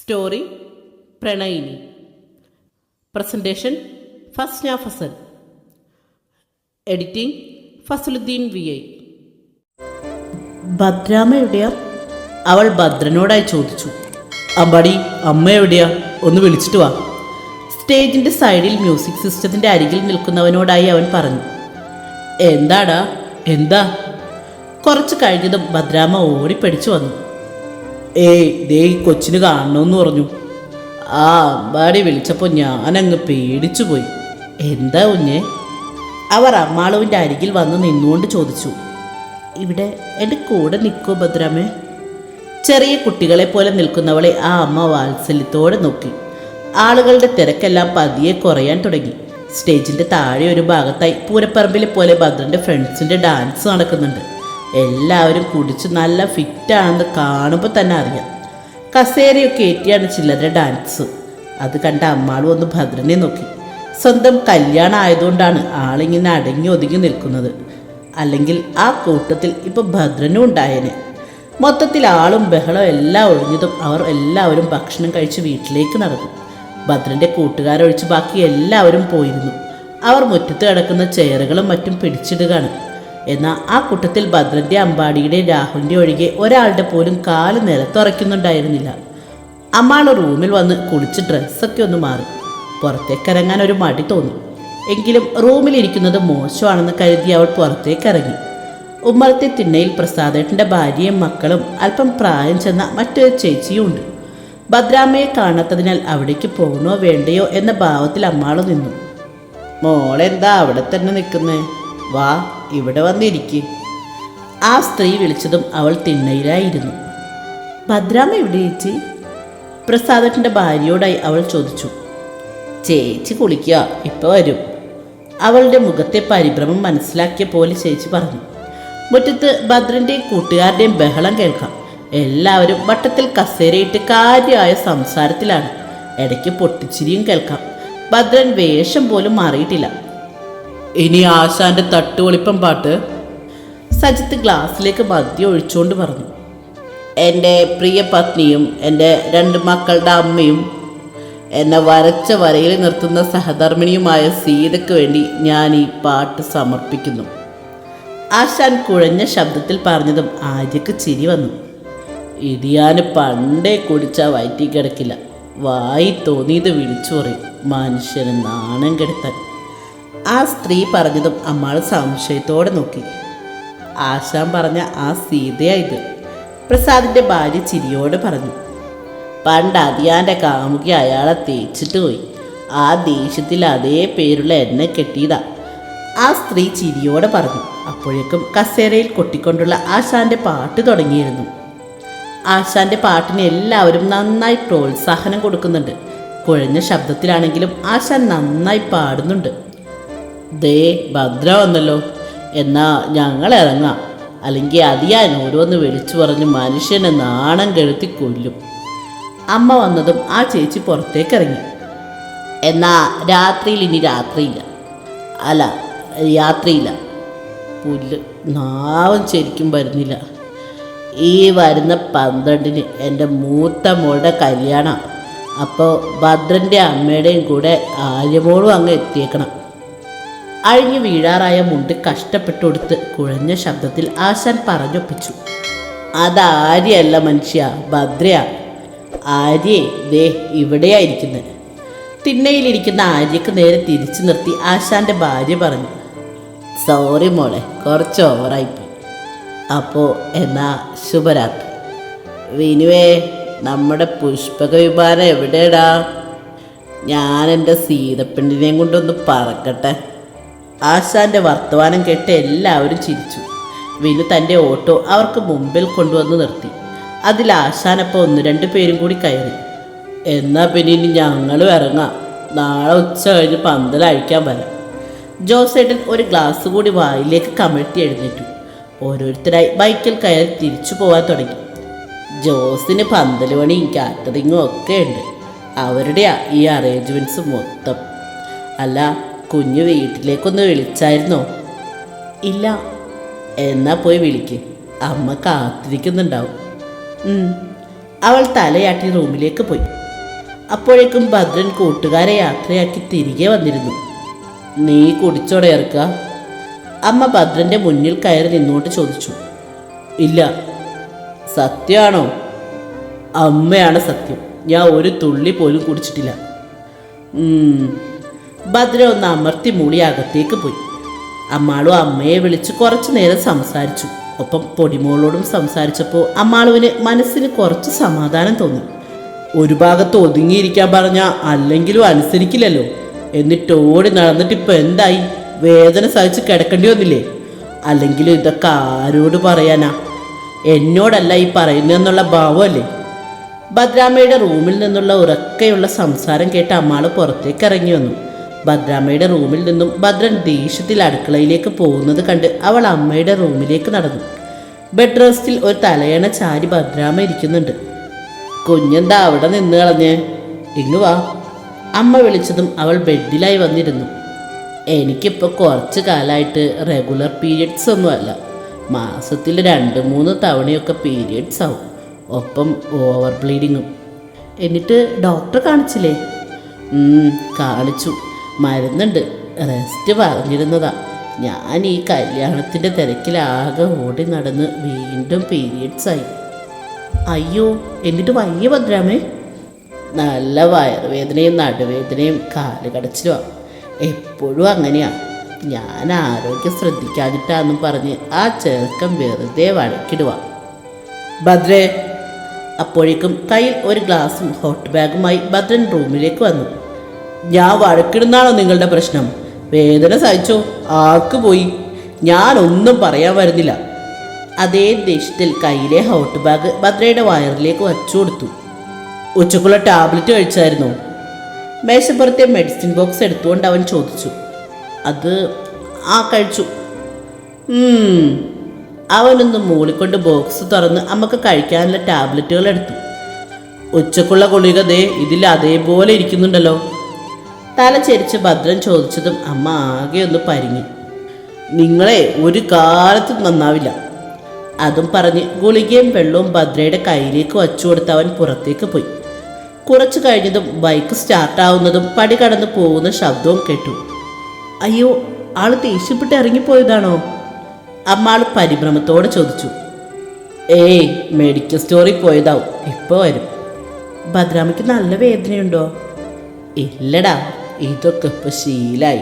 Story പ്രണയിനി. Presentation Fasna Fasal editing Fasaluddeen V I. ഭദ്രാമ എവിടെയാ അവൾ ഭദ്രനോടായി ചോദിച്ചു. അമ്പാടി അമ്മ എവിടെയാ ഒന്ന് വിളിച്ചിട്ട് വാ. സ്റ്റേജിന്റെ സൈഡിൽ മ്യൂസിക് സിസ്റ്റത്തിന്റെ അരികിൽ നിൽക്കുന്നവനോടായി അവൻ പറഞ്ഞു. എന്താടാ? എന്താ? കുറച്ച് കഴിഞ്ഞതും ഭദ്രാമ ഓടിപ്പടിച്ചു വന്നു. ഏയ് ദേ ഈ കൊച്ചിന് കാണണമെന്ന് പറഞ്ഞു. ആ അമ്പാടി വിളിച്ചപ്പോൾ ഞാനങ്ങ് പേടിച്ചു പോയി എന്താ കുഞ്ഞെ? അവർ അമ്മാളുവിന്റെ അരികിൽ വന്ന് നിന്നുകൊണ്ട് ചോദിച്ചു. ഇവിടെ എന്റെ കൂടെ നിൽക്കോ ഭദ്രാമേ. ചെറിയ കുട്ടികളെ പോലെ നിൽക്കുന്നവളെ ആ അമ്മ വാത്സല്യത്തോടെ നോക്കി. ആളുകളുടെ തിരക്കെല്ലാം പതിയെ കുറയാൻ തുടങ്ങി. സ്റ്റേജിന്റെ താഴെ ഒരു ഭാഗത്തായി പൂരപ്പറമ്പിലെ പോലെ ഭദ്രന്റെ ഫ്രണ്ട്സിന്റെ ഡാൻസ് നടക്കുന്നുണ്ട്. എല്ലാവരും കുടിച്ച് നല്ല ഫിറ്റാണെന്ന് കാണുമ്പോൾ തന്നെ അറിയാം. കസേരയൊക്കെ ഏറ്റിയാണ് ചിലരുടെ ഡാൻസ് അത് കണ്ട അമ്മാളും ഒന്ന് ഭദ്രനെ നോക്കി. സ്വന്തം കല്യാണം ആയതുകൊണ്ടാണ് ആളിങ്ങനെ അടങ്ങി ഒതുങ്ങി നിൽക്കുന്നത്. അല്ലെങ്കിൽ ആ കൂട്ടത്തിൽ ഇപ്പോൾ ഭദ്രനും ഉണ്ടായേനെ. മൊത്തത്തിൽ ആളും ബഹളവും എല്ലാം ഒഴിഞ്ഞതും അവർ എല്ലാവരും ഭക്ഷണം കഴിച്ച് വീട്ടിലേക്ക് നടന്നു. ഭദ്രന്റെ കൂട്ടുകാരൊഴിച്ച് ബാക്കി എല്ലാവരും പോയിരുന്നു. അവർ മുറ്റത്ത് കിടക്കുന്ന ചെയറുകളും മറ്റും പിടിച്ചിടുകയാണ്. എന്നാൽ ആ കൂട്ടത്തിൽ ഭദ്രന്റെ അമ്പാടിയുടെ രാഹുലിന്റെ ഒഴികെ ഒരാളുടെ പോലും കാൽ നിലത്തുറയ്ക്കുന്നുണ്ടായിരുന്നില്ല അമ്മാൾ റൂമിൽ വന്ന് കുളിച്ച് ഡ്രസ്സൊക്കെ ഒന്ന് മാറി. പുറത്തേക്ക് ഇറങ്ങാൻ ഒരു മടി തോന്നി. എങ്കിലും റൂമിലിരിക്കുന്നത് മോശമാണെന്ന് കരുതി അവൾ പുറത്തേക്ക് ഇറങ്ങി. ഉമ്മറത്തെ തിണ്ണയിൽ പ്രസാദേട്ടന്റെ ഭാര്യയും മക്കളും അല്പം പ്രായം ചെന്ന മറ്റൊരു ചേച്ചിയും ഉണ്ട്. ഭദ്രാമ്മയെ കാണാത്തതിനാൽ അവിടേക്ക് പോകണോ വേണ്ടയോ എന്ന ഭാവത്തിൽ അമ്മാൾ നിന്നു. മോളെന്താ അവിടെ തന്നെ നിൽക്കുന്നേ? വാ ഇവിടെ വന്നിരിക്കെ. ആ സ്ത്രീ വിളിച്ചതും അവൾ തിണ്ണയിലായിരുന്നു. ഭദ്രാമ എവിടെ ചേച്ചി? പ്രസാദത്തിന്റെ ഭാര്യയോടായി അവൾ ചോദിച്ചു. ചേച്ചി കുളിക്കുക ഇപ്പോൾ വരും. അവളുടെ മുഖത്തെ പരിഭ്രമം മനസ്സിലാക്കിയ പോലെ ചേച്ചി പറഞ്ഞു. മുറ്റത്ത് ഭദ്രന്റെയും കൂട്ടുകാരുടെയും ബഹളം കേൾക്കാം. എല്ലാവരും വട്ടത്തിൽ കസേരയിട്ട് കാര്യമായ സംസാരത്തിലാണ്. ഇടയ്ക്ക് പൊട്ടിച്ചിരിയും കേൾക്കാം. ഭദ്രൻ വേഷം പോലും മാറിയിട്ടില്ല. ഇനി ആശാന്റെ തട്ടുപൊളിപ്പം പാട്ട് സജിത്ത് ഗ്ലാസ്സിലേക്ക് മദ്യം ഒഴിച്ചുകൊണ്ട് പറഞ്ഞു. എന്റെ പ്രിയ പത്നിയും എന്റെ രണ്ട് മക്കളുടെ അമ്മയും എന്നെ വരച്ച വരയിൽ നിർത്തുന്ന സഹധർമ്മിണിയുമായ സീതയ്ക്ക് വേണ്ടി ഞാൻ ഈ പാട്ട് സമർപ്പിക്കുന്നു. ആശാൻ കുഴഞ്ഞ ശബ്ദത്തിൽ പറഞ്ഞതും ആര്യക്ക് ചിരി വന്നു. ഇടിയാന് പണ്ടേ കുടിച്ചാൽ വയറ്റി കിടക്കില്ല. വായി തോന്നിയത് വിളിച്ചു പറയും മനുഷ്യന് നാണം കെടുത്താൻ ആ സ്ത്രീ പറഞ്ഞതും അമ്മാൾ സംശയത്തോടെ നോക്കി. ആശാൻ പറഞ്ഞ ആ സീതയായത് പ്രസാദിന്റെ ഭാര്യ ചിരിയോടെ പറഞ്ഞു. പണ്ട് അതിയാന്റെ കാമുകി അയാളെ തേച്ചിട്ട് പോയി. ആ ദേഷ്യത്തിൽ അതേ പേരുള്ള എന്നെ കെട്ടിയതാ. ആ സ്ത്രീ ചിരിയോടെ പറഞ്ഞു. അപ്പോഴേക്കും കസേരയിൽ കൊട്ടിക്കൊണ്ടുള്ള ആശാന്റെ പാട്ട് തുടങ്ങിയിരുന്നു. ആശാന്റെ പാട്ടിന് എല്ലാവരും നന്നായി പ്രോത്സാഹനം കൊടുക്കുന്നുണ്ട്. കുഴഞ്ഞ ശബ്ദത്തിലാണെങ്കിലും ആശാൻ നന്നായി പാടുന്നുണ്ട്. ദേ ഭദ്ര വന്നല്ലോ. എന്നാ ഞങ്ങൾ ഇറങ്ങാം. അല്ലെങ്കിൽ അതിയാൻ ഓരോന്ന് വിളിച്ചു പറഞ്ഞ് മനുഷ്യനെ നാണം കെഴുത്തി കൊല്ലും. അമ്മ വന്നതും ആ ചേച്ചി പുറത്തേക്ക് ഇറങ്ങി എന്നാ രാത്രിയിൽ ഇനി രാത്രിയില്ല. അല്ല രാത്രിയില്ല പുല്ല് നാവും ശരിക്കും വരുന്നില്ല. ഈ വരുന്ന പന്ത്രണ്ടിന് എന്റെ മൂത്ത മോളുടെ കല്യാണം. അപ്പോൾ ഭദ്രന്റെ അമ്മയുടെയും കൂടെ ആര്യമോളും അങ്ങ് എത്തിയേക്കണം. അഴിഞ്ഞു വീഴാറായ മുണ്ട് കഷ്ടപ്പെട്ടെടുത്ത് കുഴഞ്ഞ ശബ്ദത്തിൽ ആശാൻ പറഞ്ഞൊപ്പിച്ചു. അതാര്യല്ല മനുഷ്യ ഭദ്രയാ. ആര്യേ ദേ ഇവിടെയായിരിക്കുന്നത് തിണ്ണയിലിരിക്കുന്ന ആര്യക്ക് നേരെ തിരിച്ചു നിർത്തി ആശാന്റെ ഭാര്യ പറഞ്ഞു സോറി മോളെ കുറച്ച് ഓവറായിപ്പോയി അപ്പോൾ എന്നാ ശുഭരാത്രി. വിനുവേ നമ്മുടെ പുഷ്പക വിമാനം എവിടെടാ ഞാൻ എന്റെ സീതപ്പെണ്ണിനെയും കൊണ്ടൊന്ന് പറക്കട്ടെ. ആശാന്റെ വർത്തമാനം കേട്ട് എല്ലാവരും ചിരിച്ചു. വിനു തന്റെ ഓട്ടോ അവർക്ക് മുമ്പിൽ കൊണ്ടുവന്ന് നിർത്തി. അതിൽ ആശാനപ്പോൾ ഒന്ന് രണ്ട് പേരും കൂടി കയറി. എന്നാൽ പിന്നെ ഇനി ഞങ്ങളും ഇറങ്ങാം. നാളെ ഉച്ച കഴിഞ്ഞ് പന്തൽ അഴിക്കാൻ വരാം. ജോസേട്ടൻ ഒരു ഗ്ലാസ് കൂടി വായിലേക്ക് കമഴ്ത്തി എഴുന്നേറ്റു. ഓരോരുത്തരായി ബൈക്കിൽ കയറി തിരിച്ചു പോകാൻ തുടങ്ങി. ജോസിന് പന്തൽ പണിയും കാറ്ററിങ്ങും ഒക്കെ ഉണ്ട്. അവരുടെയാ ഈ അറേഞ്ച്മെന്റ്സ് മൊത്തം. അല്ല കുഞ്ഞു വീട്ടിലേക്കൊന്ന് വിളിച്ചായിരുന്നോ? ഇല്ല. എന്നാ പോയി വിളിക്ക്. അമ്മ കാത്തിരിക്കുന്നുണ്ടാവും. അവൾ തലയാട്ടി റൂമിലേക്ക് പോയി. അപ്പോഴേക്കും ഭദ്രൻ കൂട്ടുകാരെ യാത്രയാക്കി തിരികെ വന്നിരുന്നു. നീ കുടിച്ചോടെ അമ്മ ഭദ്രന്റെ മുന്നിൽ കയറി നിന്നുകൊണ്ട് ചോദിച്ചു. ഇല്ല. സത്യമാണോ? അമ്മയാണ് സത്യം. ഞാൻ ഒരു തുള്ളി പോലും കുടിച്ചിട്ടില്ല. ഭദ്ര ഒന്ന് അമർത്തി മൂളി അകത്തേക്ക് പോയി. അമ്മാളും അമ്മയെ വിളിച്ച് കുറച്ചു നേരം സംസാരിച്ചു. ഒപ്പം പൊടിമോളോടും സംസാരിച്ചപ്പോൾ അമ്മാളുവിന് മനസ്സിന് കുറച്ച് സമാധാനം തോന്നി. ഒരു ഭാഗത്ത് ഒതുങ്ങിയിരിക്കാൻ പറഞ്ഞ അല്ലെങ്കിലും അനുസരിക്കില്ലല്ലോ. എന്നിട്ട് ഓടി നടന്നിട്ട് ഇപ്പൊ എന്തായി? വേദന സഹിച്ച് കിടക്കേണ്ടി വന്നില്ലേ? അല്ലെങ്കിലും ഇതൊക്കെ ആരോട് പറയാനാ? എന്നോടല്ല ഈ പറയുന്നതെന്നുള്ള ഭാവമല്ലേ? ഭദ്രാമ്മയുടെ റൂമിൽ നിന്നുള്ള ഉറക്കെയുള്ള സംസാരം കേട്ട് അമ്മാൾ പുറത്തേക്ക് ഇറങ്ങി വന്നു. ഭദ്രാമ്മയുടെ റൂമിൽ നിന്നും ഭദ്രൻ ദേഷ്യത്തിൽ അടുക്കളയിലേക്ക് പോകുന്നത് കണ്ട് അവൾ അമ്മയുടെ റൂമിലേക്ക് നടന്നു. ബെഡ് റെസ്റ്റിൽ ഒരു തലയണ ചാരി ഭദ്രാമ്മ ഇരിക്കുന്നുണ്ട്. കുഞ്ഞെന്താ അവിടെ നിന്ന് കളഞ്ഞ്? ഇങ്ങ് വാ. അമ്മ വിളിച്ചതും അവൾ ബെഡിലായി വന്നിരുന്നു. എനിക്കിപ്പോൾ കുറച്ച് കാലമായിട്ട് റെഗുലർ പീരിയഡ്സ് ഒന്നുമല്ല മാസത്തിൽ രണ്ട് മൂന്ന് തവണയൊക്കെ പീരിയഡ്സ് ആവും. ഒപ്പം ഓവർ ബ്ലീഡിങ്ങും എന്നിട്ട് ഡോക്ടറെ കാണിച്ചില്ലേ? കാണിച്ചു. മരുന്നുണ്ട്. റെസ്റ്റ് പറഞ്ഞിരുന്നതാ. ഞാൻ ഈ കല്യാണത്തിന്റെ തിരക്കിലാകെ ഓടി നടന്ന് വീണ്ടും പീരീഡ്സ് ആയി. അയ്യോ എന്നിട്ട് വയ്യ ഭദ്രാമേ. നല്ല വയറുവേദനയും നടുവേദനയും കാൽ കടച്ചിലുമാണ് എപ്പോഴും അങ്ങനെയാണ് ഞാൻ ആരോഗ്യം ശ്രദ്ധിക്കാതിട്ടാന്നും പറഞ്ഞ് ആ ചെറുക്കം വെറുതെ വഴക്കിടുക ഭദ്രേ അപ്പോഴേക്കും കയ്യിൽ ഒരു ഗ്ലാസും ഹോട്ട് ബാഗുമായി ഭദ്രൻ റൂമിലേക്ക് വന്നു. ഞാൻ വഴക്കിടുന്നാണോ നിങ്ങളുടെ പ്രശ്നം? വേദന സഹിച്ചോ? ആർക്ക് പോയി? ഞാൻ ഒന്നും പറയാൻ വരുന്നില്ല. അതേ ദേഷ്യത്തിൽ കയ്യിലെ ഹൗട്ട് ബാഗ് ഭദ്രയുടെ വയറിലേക്ക് വച്ചു കൊടുത്തു. ഉച്ചക്കുള്ള ടാബ്ലറ്റ് കഴിച്ചായിരുന്നു. മേശപ്പുറത്തെ മെഡിസിൻ ബോക്സ് എടുത്തുകൊണ്ട് അവൻ ചോദിച്ചു. അത് ആ കഴിച്ചു. അവനൊന്ന് മൂളിക്കൊണ്ട് ബോക്സ് തുറന്ന് നമുക്ക് കഴിക്കാനുള്ള ടാബ്ലറ്റുകൾ എടുത്തു. ഉച്ചക്കുള്ള ഗുളിക ദേ ഇതിൽ അതേപോലെ ഇരിക്കുന്നുണ്ടല്ലോ. തല ചെരിച്ച് ഭദ്രൻ ചോദിച്ചതും അമ്മ ആകെ ഒന്ന് പരിങ്ങി. നിങ്ങളെ ഒരു കാലത്തും നന്നാവില്ല. അതും പറഞ്ഞ് ഗുളികയും വെള്ളവും ഭദ്രയുടെ കയ്യിലേക്ക് വച്ചു കൊടുത്ത് അവൻ പുറത്തേക്ക് പോയി. കുറച്ചു കഴിഞ്ഞതും ബൈക്ക് സ്റ്റാർട്ടാവുന്നതും പടി കടന്നു പോകുന്ന ശബ്ദവും കേട്ടു. അയ്യോ ആൾ ദേഷ്യപ്പെട്ട് ഇറങ്ങിപ്പോയതാണോ? അമ്മാൾ പരിഭ്രമത്തോടെ ചോദിച്ചു. ഏയ് മെഡിക്കൽ സ്റ്റോറിൽ പോയതാവും ഇപ്പോൾ വരും. ഭദ്രാമയ്ക്ക് നല്ല വേദനയുണ്ടോ? ഇല്ലടാ ഇതൊക്കെ ഇപ്പോൾ ശീലായി.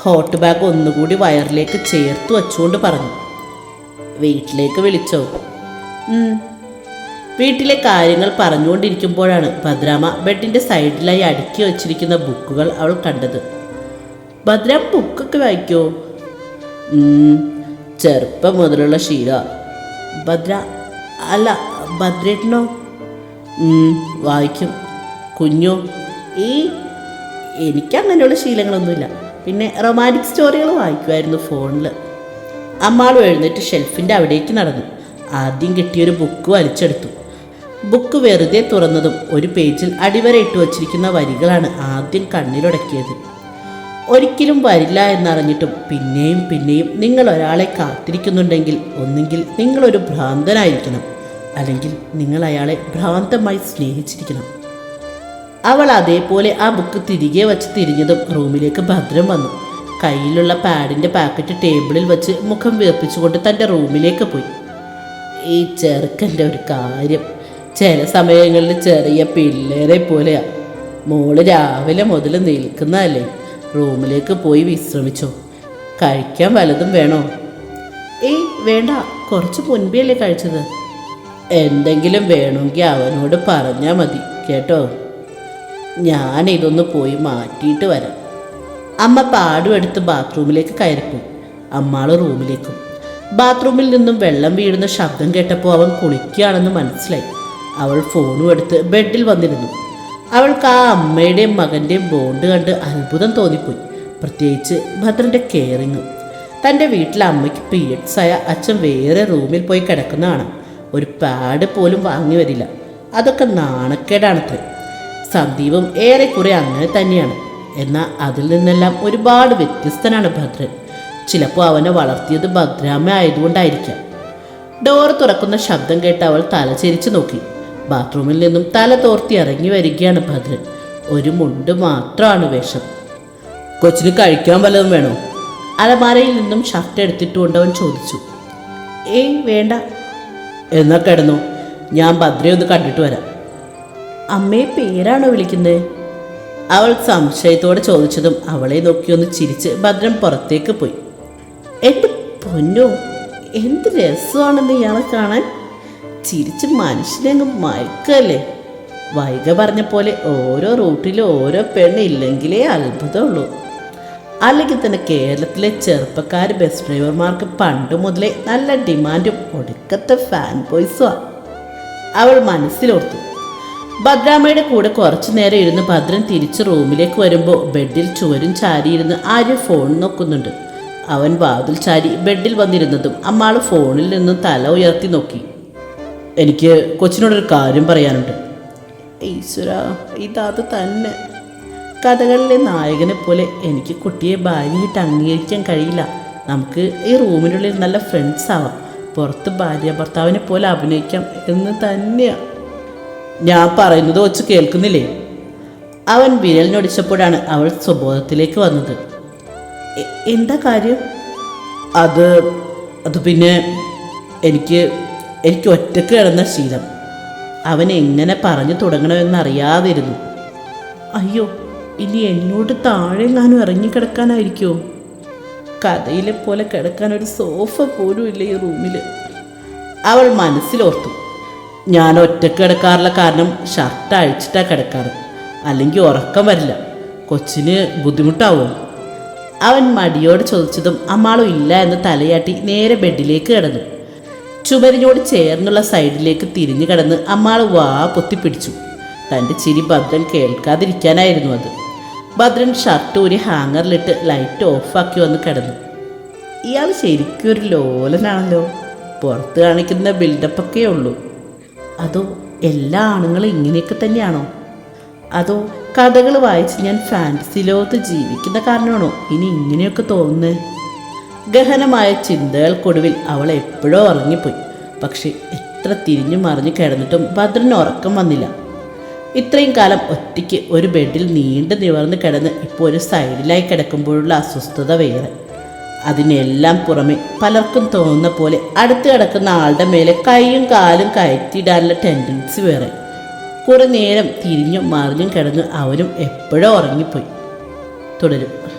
ഹോട്ട് ബാഗ് ഒന്നുകൂടി വയറിലേക്ക് ചേർത്ത് വച്ചുകൊണ്ട് പറഞ്ഞു. വീട്ടിലേക്ക് വിളിച്ചോ. വീട്ടിലെ കാര്യങ്ങൾ പറഞ്ഞുകൊണ്ടിരിക്കുമ്പോഴാണ് ഭദ്രാമ ബെഡിന്റെ സൈഡിലായി അടുക്കി വച്ചിരിക്കുന്ന ബുക്കുകൾ അവൾ കണ്ടത്. ഭദ്രാമ ബുക്കൊക്കെ വായിക്കോ? ചെറുപ്പം മുതലുള്ള ശീല. ഭദ്ര അല്ല ഭദ്രേട്ടനോ? വായിക്കും. കുഞ്ഞോ ഈ എനിക്കങ്ങനെയുള്ള ശീലങ്ങളൊന്നുമില്ല. പിന്നെ റൊമാന്റിക് സ്റ്റോറികൾ വായിക്കുമായിരുന്നു ഫോണിൽ അമ്മാളും എഴുന്നേറ്റ് ഷെൽഫിന്റെ അവിടേക്ക് നടന്നു. ആദ്യം കിട്ടിയൊരു ബുക്ക് വലിച്ചെടുത്തു. ബുക്ക് വെറുതെ തുറന്നതും ഒരു പേജിൽ അടിവരയിട്ട് വച്ചിരിക്കുന്ന വരികളാണ് ആദ്യം കണ്ണിലുടക്കിയത്. ഒരിക്കലും വരില്ല എന്നറിഞ്ഞിട്ടും പിന്നെയും പിന്നെയും നിങ്ങൾ ഒരാളെ കാത്തിരിക്കുന്നുണ്ടെങ്കിൽ ഒന്നുകിൽ നിങ്ങളൊരു ഭ്രാന്തനായിരിക്കണം അല്ലെങ്കിൽ നിങ്ങൾ അയാളെ ഭ്രാന്തമായി സ്നേഹിച്ചിരിക്കണം. അവൾ അതേപോലെ ആ ബുക്ക് തിരികെ വച്ച് തിരിഞ്ഞതും റൂമിലേക്ക് ഭദ്രം വന്നു. കയ്യിലുള്ള പാഡിന്റെ പാക്കറ്റ് ടേബിളിൽ വെച്ച് മുഖം വീർപ്പിച്ചുകൊണ്ട് തന്റെ റൂമിലേക്ക് പോയി. ഈ ചെറുക്കന്റെ ഒരു കാര്യം. ചില സമയങ്ങളിൽ ചെറിയ പിള്ളേരെ പോലെയാ. മോൾ രാവിലെ മുതൽ നിൽക്കുന്നതല്ലേ? റൂമിലേക്ക് പോയി വിശ്രമിച്ചോ? കഴിക്കാൻ വലതും വേണോ? ഏയ് വേണ്ട. കുറച്ച് മുൻപേ അല്ലേ കഴിച്ചത്. എന്തെങ്കിലും വേണമെങ്കിൽ അവനോട് പറഞ്ഞാൽ മതി. കേട്ടോ? ഞാൻ ഇതൊന്ന് പോയി മാറ്റിയിട്ട് വരാം. അമ്മ പാടും എടുത്ത് ബാത്റൂമിലേക്ക് കയറിപ്പോയി. അമ്മാൾ റൂമിലേക്കും. ബാത്റൂമിൽ നിന്നും വെള്ളം വീഴുന്ന ശബ്ദം കേട്ടപ്പോൾ അവൻ കുളിക്കുകയാണെന്ന് മനസ്സിലായി. അവൾ ഫോണും എടുത്ത് ബെഡിൽ വന്നിരുന്നു. അവൾക്ക് ആ അമ്മയുടെയും മകന്റെയും ബോണ്ട് കണ്ട് അത്ഭുതം തോന്നിപ്പോയി. പ്രത്യേകിച്ച് ഭദ്രന്റെ കെയറിങ് തന്റെ വീട്ടിലെ അമ്മയ്ക്ക് പീരിയഡ്സ് ആയ അച്ഛൻ വേറെ റൂമിൽ പോയി കിടക്കുന്നതാണ് ഒരു പാഡ് പോലും വാങ്ങി വരില്ല. അതൊക്കെ നാണക്കേടാണത്രേ. സന്ദീപും ഏറെക്കുറെ അങ്ങനെ തന്നെയാണ്. എന്നാൽ അതിൽ നിന്നെല്ലാം ഒരുപാട് വ്യത്യസ്തനാണ് ഭദ്രൻ. ചിലപ്പോൾ അവനെ വളർത്തിയത് ഭദ്രാമ്മ ആയതുകൊണ്ടായിരിക്കാം. ഡോർ തുറക്കുന്ന ശബ്ദം കേട്ട് അവൾ തലചെരിച്ച് നോക്കി. ബാത്റൂമിൽ നിന്നും തല തോർത്തി ഇറങ്ങി വരികയാണ് ഭദ്രൻ. ഒരു മുണ്ട് മാത്രമാണ് വേഷം. കൊച്ചിന് കഴിക്കാൻ വല്ലതും വേണോ? അലമാരയിൽ നിന്നും ഷർട്ട് എടുത്തിട്ടുകൊണ്ട് അവൻ ചോദിച്ചു. ഏയ് വേണ്ട. എന്നാ കിടന്നു. ഞാൻ ഭദ്രയൊന്ന് കണ്ടിട്ട് വരാം. അമ്മയെ പേരാണോ വിളിക്കുന്നത്? അവൾ സംശയത്തോടെ ചോദിച്ചതും അവളെ നോക്കിയൊന്ന് ചിരിച്ച് ഭദ്രൻ പുറത്തേക്ക് പോയി. എന്റെ പൊന്നോ എന്ത് രസമാണെന്ന് ഇയാളെ കാണാൻ? ചിരിച്ച് മനുഷ്യനെ അങ്ങ് മയക്കല്ലേ? വൈക പറഞ്ഞ പോലെ ഓരോ റൂട്ടിലും ഓരോ പെണ്ണ് ഇല്ലെങ്കിലേ അത്ഭുതമുള്ളൂ. അല്ലെങ്കിൽ തന്നെ കേരളത്തിലെ ചെറുപ്പക്കാർ ബസ് ഡ്രൈവർമാർക്ക് പണ്ട് മുതലേ നല്ല ഡിമാൻഡും ഒടുക്കത്തെ ഫാൻ ബോയ്സുമാണ് അവൾ മനസ്സിലോർത്തു. ഭദ്രാമ്മയുടെ കൂടെ കുറച്ചു നേരം ഇരുന്ന് ഭദ്രൻ തിരിച്ച് റൂമിലേക്ക് വരുമ്പോൾ ബെഡിൽ ചുവരും ചാരിയിരുന്ന് ആര്യ ഫോൺ നോക്കുന്നുണ്ട്. അവൻ വാതിൽ ചാരി ബെഡിൽ വന്നിരുന്നതും അമ്മാൾ ഫോണിൽ നിന്നും തല ഉയർത്തി നോക്കി. എനിക്ക് കൊച്ചിനോടൊരു കാര്യം പറയാനുണ്ട്. ഈശ്വര ഇതാത് തന്നെ. കഥകളിലെ നായകനെ പോലെ എനിക്ക് കുട്ടിയെ ഭാര്യയായിട്ട് അംഗീകരിക്കാൻ കഴിയില്ല. നമുക്ക് ഈ റൂമിനുള്ളിൽ നല്ല ഫ്രണ്ട്സ് ആവാം. പുറത്ത് ഭാര്യ ഭർത്താവിനെ പോലെ അഭിനയിക്കാം എന്ന് തന്നെയാണ് ഞാൻ പറയുന്നത് വെച്ച് കേൾക്കുന്നില്ലേ? അവൻ വിരൽ ഞൊടിച്ചപ്പോഴാണ് അവൾ സ്വബോധത്തിലേക്ക് വന്നത്. എന്താ കാര്യം? അത് അത് പിന്നെ എനിക്ക് എനിക്ക് ഒറ്റയ്ക്ക് കിടന്ന ശീലം. അവൻ എങ്ങനെ പറഞ്ഞു തുടങ്ങണമെന്നറിയാതിരുന്നു. അയ്യോ ഇനി എന്നോട് താഴെ ഞാനും ഇറങ്ങിക്കിടക്കാനായിരിക്കുമോ കഥയിലെ പോലെ കിടക്കാൻ ഒരു സോഫ പോലും ഇല്ല ഈ റൂമിൽ അവൾ മനസ്സിലോർത്തു. ഞാൻ ഒറ്റയ്ക്ക് കിടക്കാറുള്ള കാരണം ഷർട്ട് അഴിച്ചിട്ടാണ് കിടക്കാറ്. അല്ലെങ്കിൽ ഉറക്കം വരില്ല. കൊച്ചിന് ബുദ്ധിമുട്ടാവും? അവൻ മടിയോട് ചോദിച്ചതും അമ്മാളും ഇല്ല എന്ന് തലയാട്ടി നേരെ ബെഡിലേക്ക് കിടന്നു. ചുമരിനോട് ചേർന്നുള്ള സൈഡിലേക്ക് തിരിഞ്ഞു കിടന്ന് അമ്മാൾ വാ പൊത്തിപ്പിടിച്ചു തന്റെ ചിരി ഭദ്രൻ കേൾക്കാതിരിക്കാനായിരുന്നു അത്. ഭദ്രൻ ഷർട്ട് ഒരു ഹാങ്ങറിലിട്ട് ലൈറ്റ് ഓഫാക്കി വന്ന് കിടന്നു. ഇയാൾ ശരിക്കും ഒരു ലോലനാണല്ലോ. പുറത്ത് കാണിക്കുന്ന ബിൽഡപ്പൊക്കെ ഉള്ളൂ. അതോ എല്ലാ ആണുങ്ങളും ഇങ്ങനെയൊക്കെ തന്നെയാണോ? അതോ കഥകൾ വായിച്ച് ഞാൻ ഫാൻസി ലോകത്ത് ജീവിക്കുന്ന കാരണമാണോ ഇനി ഇങ്ങനെയൊക്കെ തോന്നുന്നത് ഗഹനമായ ചിന്തകൾക്കൊടുവിൽ അവൾ എപ്പോഴോ ഉറങ്ങിപ്പോയി. പക്ഷെ എത്ര തിരിഞ്ഞു മറിഞ്ഞു കിടന്നിട്ടും ഭദ്രന് ഉറക്കം വന്നില്ല. ഇത്രയും കാലം ഒറ്റയ്ക്ക് ഒരു ബെഡിൽ നീണ്ടു നിവർന്ന് കിടന്ന് ഇപ്പോൾ ഒരു സൈഡിലായി കിടക്കുമ്പോഴുള്ള അസ്വസ്ഥത വേറെ. അതിനെല്ലാം പുറമെ പലർക്കും തോന്നുന്ന പോലെ അടുത്ത് കിടക്കുന്ന ആളുടെ മേലെ കൈയും കാലും കയറ്റിയിടാനുള്ള ടെൻഡൻസി വേറെ. കുറേ നേരം തിരിഞ്ഞും മറിഞ്ഞും കിടന്ന് അവരും എപ്പോഴോ ഉറങ്ങിപ്പോയി. തുടരും.